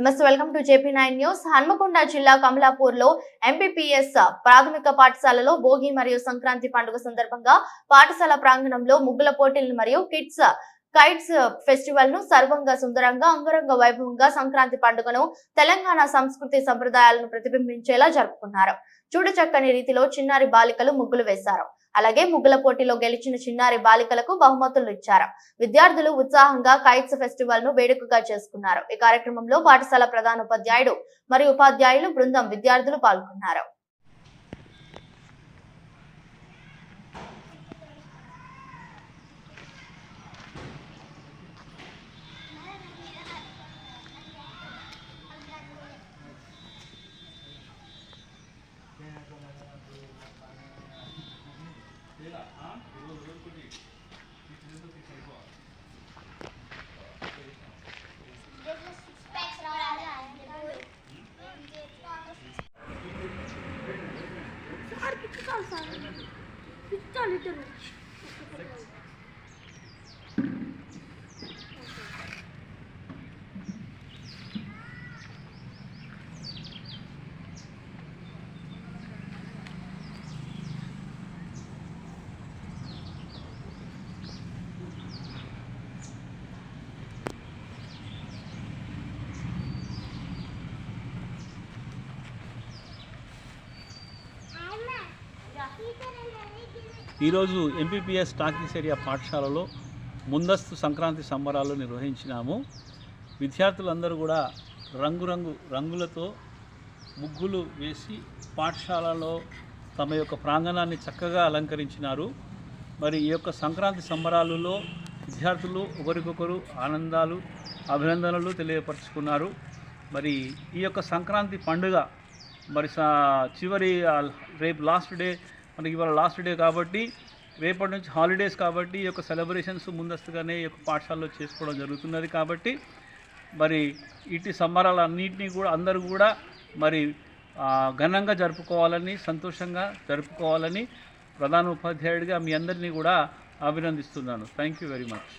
నమస్తే welcome to JP nine news. Hanamkonda జిల్లా కమలాపూర్లో ఎంపీపీఎస్ ప్రాథమిక పాఠశాలలో భోగి మరియు సంక్రాంతి పండుగ సందర్భంగా పాఠశాల ప్రాంగణంలో ముగ్గుల పోటీలు మరియు కిడ్స్ కైట్స్ ఫెస్టివల్ను సర్వంగా సుందరంగా అంగరంగ వైభవంగా సంక్రాంతి పండుగను తెలంగాణ సంస్కృతి సంప్రదాయాలను ప్రతిబింబించేలా జరుపుకున్నారు చూడచక్కని రీతిలో చిన్నారి బాలికలు ముగ్గులు వేశారు అలాగే ముగ్గుల పోటీలో గెలిచిన చిన్నారి బాలికలకు బహుమతులు ఇచ్చారు విద్యార్థులు ఉత్సాహంగా కైట్స్ ఫెస్టివల్ను వేడుకగా చేసుకున్నారు ఈ కార్యక్రమంలో పాఠశాల ప్రధాన ఉపాధ్యాయుడు మరియు ఉపాధ్యాయులు బృందం విద్యార్థులు పాల్గొన్నారు 咋了这里这里 ఈరోజు ఎంపీపీఎస్ టాకీస్ ఏరియా పాఠశాలలో ముందస్తు సంక్రాంతి సంబరాలు నిర్వహించినాము. విద్యార్థులందరూ కూడా రంగురంగు రంగులతో ముగ్గులు వేసి పాఠశాలలో తమ యొక్క ప్రాంగణాన్ని చక్కగా అలంకరించినారు. మరి ఈ యొక్క సంక్రాంతి సంబరాలలో విద్యార్థులు ఒకరికొకరు ఆనందాలు అభినందనలు తెలియపరుచుకున్నారు. మరి ఈ యొక్క సంక్రాంతి పండుగ మరి సా- చివరి రేపు లాస్ట్ డే మనకి ఇవాళ లాస్ట్ డే కాబట్టి రేపటి నుంచి హాలిడేస్ కాబట్టి ఈ యొక్క సెలబ్రేషన్స్ ముందస్తుగానే ఈ యొక్క పాఠశాలలో చేసుకోవడం జరుగుతున్నది కాబట్టి మరి ఇటు సంబరాలన్నింటినీ కూడా అందరూ కూడా మరి ఘనంగా జరుపుకోవాలని సంతోషంగా జరుపుకోవాలని ప్రధాన ఉపాధ్యాయుడిగా మీ అందరినీ కూడా అభినందిస్తున్నాను. Thank you very much